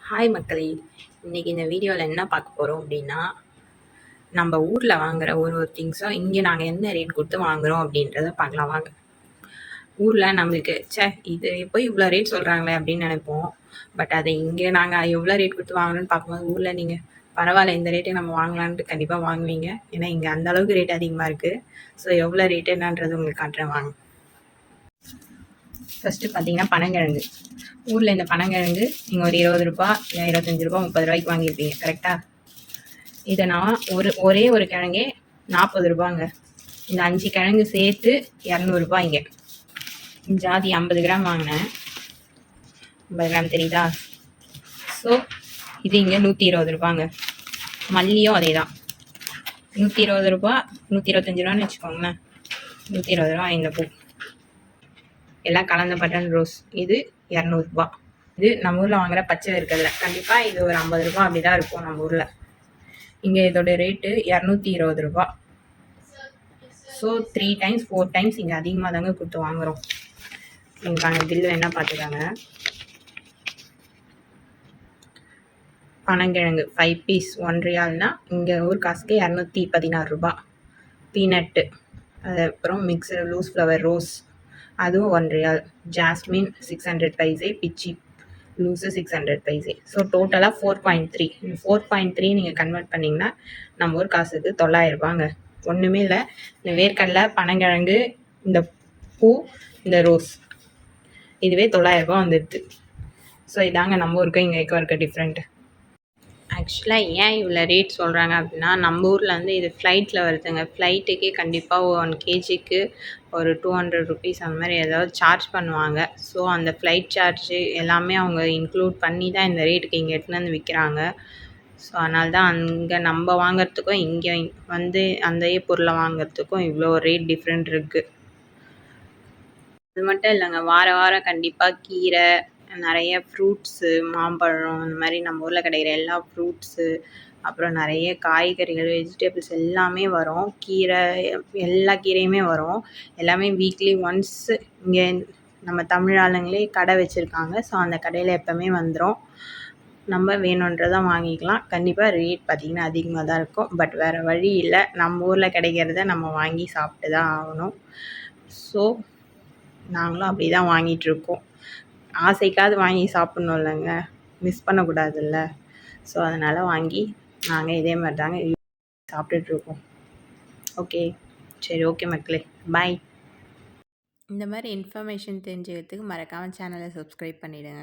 Hi மக்களே இன்றைக்கி இந்த வீடியோவில் என்ன பார்க்க போகிறோம் அப்படின்னா நம்ம ஊரில் வாங்குற ஒரு ஒரு திங்ஸும் இங்கே நாங்கள் என்ன ரேட் கொடுத்து வாங்குகிறோம் அப்படின்றத பார்க்கலாம் வாங்க. ஊரில் நம்மளுக்கு ச்சே இது போய் இவ்வளோ ரேட் சொல்கிறாங்களே அப்படின்னு நினைப்போம். பட் அதை இங்கே நாங்கள் எவ்வளோ ரேட் கொடுத்து வாங்கணும்னு பார்க்கும்போது ஊரில் நீங்கள் பரவாயில்ல இந்த ரேட்டை நம்ம வாங்கலான்ட்டு கண்டிப்பாக வாங்குவீங்க. ஏன்னா இங்கே அந்த அளவுக்கு ரேட் அதிகமாக இருக்குது ஸோ எவ்வளோ ரேட் என்னன்றது உங்களுக்கு காட்டுறேன் வாங்க. ஃபஸ்ட்டு பார்த்தீங்கன்னா பனங்கிழங்கு. ஊரில் இந்த பனங்கிழங்கு நீங்கள் ஒரு இருபது ரூபா இல்லை இருபத்தஞ்சி ரூபா முப்பது ரூபாய்க்கு வாங்கியிருப்பீங்க கரெக்டாக இதை நான் ஒரு ஒரே ஒரு கிழங்கே நாற்பது ரூபாங்க. இந்த அஞ்சு கிழங்கு சேர்த்து இரநூறுபா இங்கே ஜாதி ஐம்பது கிராம் வாங்கினேன். ஐம்பது கிராம் தெரியுதா? ஸோ இது இங்கே நூற்றி இருபது ரூபாங்க மல்லியும் அதே தான் நூற்றி இருபது ரூபா நூற்றி இருபத்தஞ்சி ரூபான்னு வச்சுக்கோங்களேன். நூற்றி இருபது ரூபா இந்த பூ. எல்லாம் கலந்த பட்டன் ரோஸ். இது இரநூறுபா. இது நம்ம ஊரில் வாங்குற பச்சை இருக்கல கண்டிப்பாக இது ஒரு ஐம்பது ரூபா அப்படி தான் இருக்கும் நம்ம ஊரில். இங்கே இதோட ரேட்டு இரநூத்தி இருபது ரூபா. So three times four times இங்கே அதிகமாக தாங்க கொடுத்து வாங்குகிறோம் நீங்கள் பில்லு என்ன பார்த்துக்காங்க பனங்கிழங்கு ஃபைவ் பீஸ் ஒன் ரியால்னா இங்கே ஊர் காசுக்கு இரநூத்தி பதினாறு ரூபா. பீனட்டு அதுக்கப்புறம் மிக்சர் லூஸ் ஃப்ளவர் ரோஸ் அதுவும் one riyal jasmine six hundred paise பிச்சி loose six hundred paise so டோட்டலாக four point three four point three நீங்கள் கன்வெர்ட் பண்ணிங்கன்னா நம்ம ஊர் காசுக்கு தொள்ளாயிரரூபாங்க ஒன்றுமே இல்லை. இந்த வேர்க்கடலை பனங்கிழங்கு இந்த பூ இந்த ரோஸ் இதுவே தொள்ளாயிரரூபா வந்துடுது. ஸோ இதாங்க நம்ம ஊருக்கு இங்கே இருக்க டிஃப்ரெண்ட்டு ஆக்சுவலாக ஏன் இவ்வளோ ரேட் சொல்கிறாங்க அப்படின்னா நம்ம ஊரில் வந்து இது ஃப்ளைட்டில் வருதுங்க. ஃப்ளைட்டுக்கே கண்டிப்பாக ஒன் கேஜிக்கு ஒரு டூ ஹண்ட்ரட் ருபீஸ் அந்த மாதிரி ஏதாவது சார்ஜ் பண்ணுவாங்க. ஸோ அந்த ஃப்ளைட் சார்ஜு எல்லாமே அவங்க இன்க்ளூட் பண்ணி தான் இந்த ரேட்டுக்கு இங்கே எடுத்துன்னு வந்து விற்கிறாங்க ஸோ அதனால தான் அங்கே நம்ம வாங்குறதுக்கும் இங்கே வந்து அந்த பொருளை வாங்குறதுக்கும் இவ்வளோ ரேட் டிஃப்ரெண்ட் இருக்குது அது மட்டும் இல்லைங்க வார வாரம் கண்டிப்பாக கீரை நிறைய ஃப்ரூட்ஸு மாம்பழம் இந்த மாதிரி நம்ம ஊரில் கிடைக்கிற எல்லா ஃப்ரூட்ஸு அப்புறம் நிறைய காய்கறிகள் வெஜிடபிள்ஸ் எல்லாமே வரும். கீரை எல்லா கீரையுமே வரும். எல்லாமே வீக்லி ஒன்ஸு இங்கே நம்ம தமிழ் ஆளுங்களே கடை வச்சுருக்காங்க. ஸோ அந்த கடையில் எப்போவுமே வந்துடும் நம்ம வேணுன்றதை வாங்கிக்கலாம். கண்டிப்பாக ரேட் பார்த்திங்கன்னா அதிகமாக தான் இருக்கும். பட் வேறு வழி இல்லை. நம்ம ஊரில் கிடைக்கிறத நம்ம வாங்கி சாப்பிட்டு தான் ஆகணும். ஸோ நாங்களும் அப்படி தான் வாங்கிட்டுருக்கோம் ஆசைக்காவது வாங்கி சாப்பிட்ணும் இல்லைங்க மிஸ் பண்ணக்கூடாதுல்ல. ஸோ அதனால் வாங்கி நாங்கள் இதே மாதிரி தாங்க சாப்பிட்டுட்ருக்கோம். ஓகே சரி ஓகே மக்களே. பாய் இந்த மாதிரி இன்ஃபர்மேஷன் தெரிஞ்சுக்கிறதுக்கு மறக்காமல் சேனலை சப்ஸ்கிரைப் பண்ணிவிடுங்க